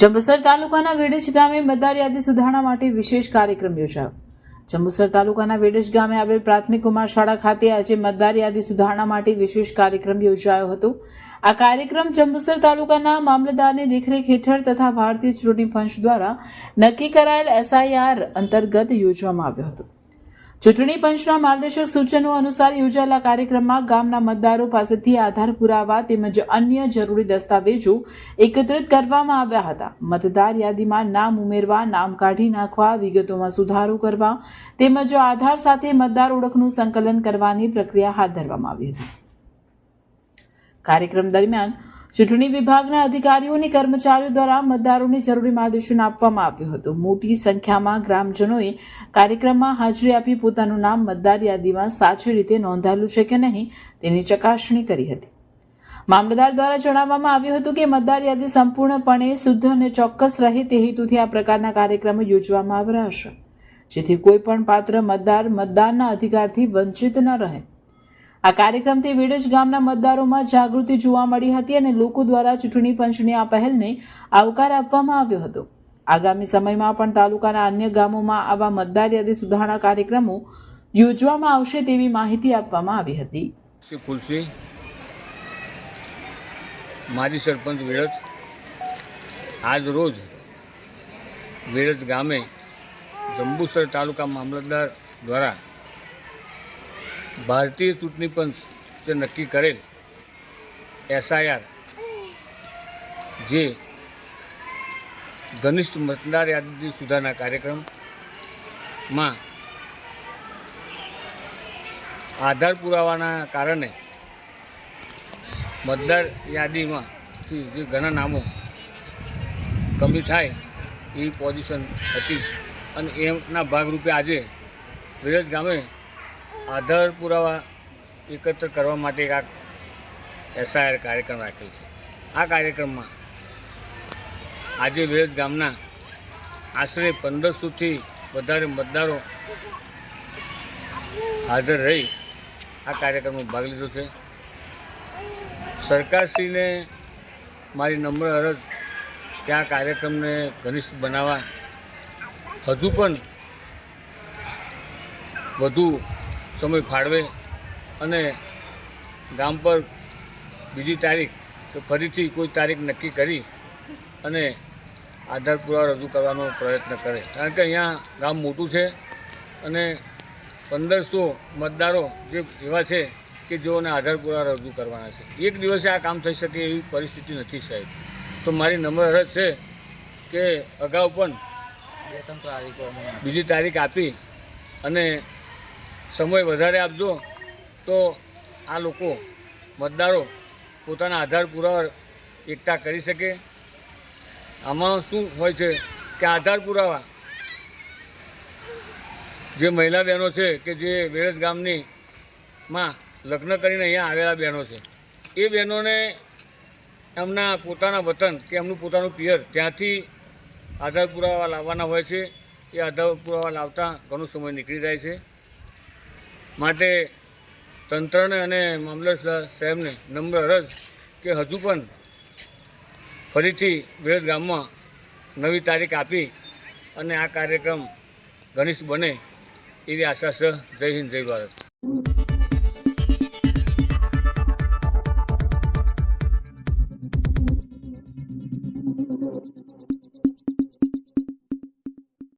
જંબુસર તાલુકાના વેડજ ગામે મતદાર યાદી સુધારણા માટે વિશેષ કાર્યક્રમ યોજાયો. જંબુસર તાલુકાના વેડજ ગામે આવેલ પ્રાથમિક કુમાર શાળા ખાતે આજે મતદાર સુધારણા માટે વિશેષ કાર્યક્રમ યોજાયો હતો. આ કાર્યક્રમ જંબુસર તાલુકાના મામલતદારની દેખરેખ હેઠળ તથા ભારતીય ચૂંટણી પંચ દ્વારા નક્કી કરાયેલ એસઆઈઆર અંતર્ગત યોજવામાં આવ્યો હતો. ચૂંટણી પંચના માર્ગદર્શક સૂચનો અનુસાર યોજાયેલા કાર્યક્રમમાં ગામના મતદારો પાસેથી આધાર પુરાવા તેમજ અન્ય જરૂરી દસ્તાવેજો એકત્રિત કરવામાં આવ્યા હતા. મતદાર યાદીમાં નામ ઉમેરવા, નામ કાઢી નાખવા, વિગતોમાં સુધારો કરવા તેમજ આધાર સાથે મતદાર ઓળખનું સંકલન કરવાની પ્રક્રિયા હાથ ધરવામાં આવી હતી. કાર્યક્રમ દરમિયાન ચૂંટણી વિભાગના અધિકારીઓ અને કર્મચારીઓ દ્વારા મતદારોને જરૂરી માર્ગદર્શન આપવામાં આવ્યું હતું. મોટી સંખ્યામાં ગ્રામજનોએ કાર્યક્રમમાં હાજરી આપી પોતાનું નામ મતદાર યાદીમાં સાચી રીતે નોંધાયેલું છે કે નહીં તેની ચકાસણી કરી હતી. મામલતદાર દ્વારા જણાવવામાં આવ્યું હતું કે મતદાર યાદી સંપૂર્ણપણે શુદ્ધ અને ચોક્કસ રહે તે હેતુથી આ પ્રકારના કાર્યક્રમો યોજવામાં આવશે જેથી કોઈ પણ પાત્ર મતદાર મતદાનના અધિકારથી વંચિત ન રહે. આ કાર્યક્રમથી વેડજ ગામના મતદારોમાં જાગૃતિ જોવા મળી હતી અને લોકો દ્વારા ચૂંટણી પંચની આ પહેલને આવકાર આપવામાં આવ્યો હતો. આગામી સમયમાં પણ તાલુકાના અન્ય ગામોમાં આવા મતદાર યાદી સુધારણા કાર્યક્રમો યોજવામાં આવશે તેવી માહિતી આપવામાં આવી હતી. ખુલસી માજી સરપંચ વેળજ આજ રોજ વેળજ ગામે જંબુસર તાલુકા મામલતદાર દ્વારા ભારતીય ચૂંટણી પંચે નક્કી કરેલ એસઆઈઆર, જે ઘનિષ્ઠ મતદાર યાદી સુધારના કાર્યક્રમમાં આધાર પુરાવાના કારણે મતદાર યાદીમાં જે ઘણા નામો કમી થાય એવી પોઝિશન હતી. અને એના ભાગરૂપે આજે વિરજ ગામે આધાર પુરાવા એકત્ર કરવા માટે આ એસઆઈઆર કાર્યક્રમ રાખેલ છે. આ કાર્યક્રમમાં આજે વિરોધ ગામના આશરે પંદરસોથી વધારે મતદારો હાજર રહી આ કાર્યક્રમમાં ભાગ લીધો છે. સરકારશ્રીને મારી નમ્ર અરજ કે આ કાર્યક્રમને ઘનિષ્ઠ બનાવવા હજુ પણ વધુ સમય ફાળવે અને ગામ પર બીજી તારીખ કે ફરીથી કોઈ તારીખ નક્કી કરી અને આધાર પુરાવા રજૂ કરવાનો પ્રયત્ન કરે. કારણ કે અહીંયા ગામ મોટું છે અને પંદરસો મતદારો જે એવા છે કે જેઓને આધાર પુરાવા રજૂ કરવાના છે. એક દિવસે આ કામ થઈ શકે એવી પરિસ્થિતિ નથી સાહેબ. તો મારી નમ્ર અરજ છે કે અગાઉ પણ બીજી તારીખ આપી અને સમય વધારે આપજો તો આ લોકો, મતદારો પોતાના આધાર પુરાવા એકઠા કરી શકે. આમાં શું હોય છે કે આધાર પુરાવા જે મહિલા બહેનો છે કે જે વેરજ ગામની માં લગ્ન કરીને અહીંયા આવેલા બહેનો છે, એ બહેનોને એમના પોતાના વતન કે એમનું પોતાનું પિયર ત્યાંથી આધાર પુરાવા લાવવાના હોય છે. એ આધાર પુરાવા લાવતા ઘણો સમય નીકળી જાય છે. માટે તંત્રને અને મામલતદાર સાહેબને નમ્ર અરજ કે હજુ પણ ફરીથી વિરોધ ગામમાં નવી તારીખ આપી અને આ કાર્યક્રમ ઘનિષ્ઠ બને એવી આશા છે. જય હિન્દ, જય ભારત.